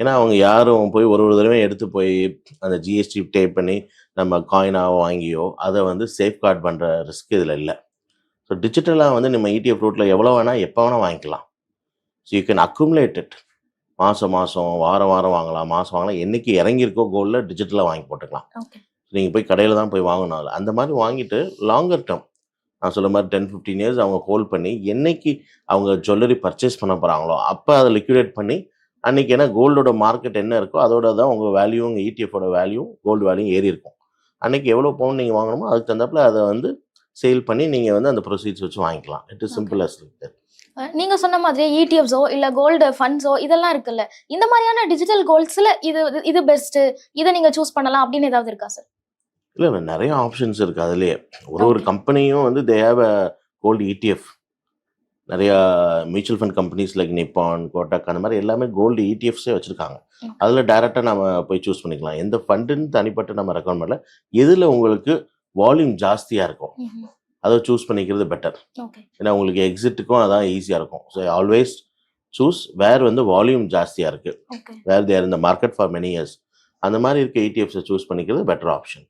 ஏன்னா அவங்க யாரும் போய் ஒரு ஒரு தடவையும் எடுத்து போய் அந்த ஜிஎஸ்டி பே பண்ணி நம்ம காயினாக வாங்கியோ அதை வந்து சேஃப்கார்ட் பண்ணுற ரிஸ்க் இதில் இல்லை. ஸோ டிஜிட்டலாக வந்து நம்ம E இடிஎஃப் ரூட்டில் எவ்வளோ வேணால் எப்போ வேணால் வாங்கிக்கலாம். So you can accumulate it மாதம் மாதம் வாரம் வாரம் வாங்கலாம். மாதம் வாங்கலாம். என்னைக்கு இறங்கியிருக்கோ கோல்டில் டிஜிட்டலாக வாங்கி போட்டுக்கலாம். நீங்கள் போய் கடையில் தான் போய் அதுல. அந்த மாதிரி வாங்கிட்டு லாங்கர் டேர்ம் நான் சொல்ல மாதிரி டென் ஃபிஃப்டீன் இயர்ஸ் அவங்க ஹோல்ட் பண்ணி என்னைக்கு அவங்க ஜுவல்லரி பர்ச்சேஸ் பண்ண போகிறாங்களோ அப்போ அதை லிக்விடேட் பண்ணி அன்னைக்கு என்ன கோல்டோட மார்க்கெட் என்ன இருக்கோ அதோட தான் உங்கள் வேல்யூ உங்கள் இடிஎஃபோட வேல்யூ கோல்டு வேல்யூ ஏறி இருக்கும். அன்னைக்கு எவ்வளோ பவுன் நீங்கள் வாங்கணுமோ அதுக்கு தகுந்தாப்புல அதை வந்து சேல் பண்ணி நீங்கள் வந்து அந்த ப்ரொசீட்ஸ் வச்சு வாங்கிக்கலாம். இட் இஸ் சிம்பிள் அஸ் நீங்க சொன்ன மாதிரி E இடிஎஃப்ஸோ இல்ல கோல்டு ஃபண்ட்ஸோ இதெல்லாம் இருக்குல்ல. இந்த மாதிரியான டிஜிட்டல் கோல்ட்ஸ்ல இது இது பெஸ்ட் இதை நீங்க சூஸ் பண்ணலாம் அப்படின்னு ஏதாவது இருக்கா சார் இல்லை நிறைய ஆப்ஷன்ஸ் இருக்குது அதுலேயே ஒரு ஒரு. கம்பெனியும் வந்து they have a gold ETF நிறையா mutual fund companies like Nippon Kotak அந்த மாதிரி எல்லாமே கோல்டு இடிஎஃப்ஸே வச்சுருக்காங்க. Okay. அதில் டைரெக்டாக நம்ம போய் சூஸ் பண்ணிக்கலாம். எந்த ஃபண்டுன்னு தனிப்பட்டு நம்ம ரெக்கமெண்ட் பண்ணல. எதில் உங்களுக்கு வால்யூம் ஜாஸ்தியாக இருக்கும்? அதை சூஸ் பண்ணிக்கிறது பெட்டர் ஏன்னா உங்களுக்கு எக்ஸிட்டுக்கும் அதான் ஈஸியாக இருக்கும். ஸோ ஆல்வேஸ் சூஸ் வேர் வந்து வால்யூம் ஜாஸ்தியாக இருக்குது வேர் தேர் இந்த மார்க்கெட் ஃபார் மெனி இயர்ஸ் அந்த மாதிரி இருக்க E இடிஎஃப்ஸை சூஸ் பண்ணிக்கிறது பெட்டர் ஆப்ஷன்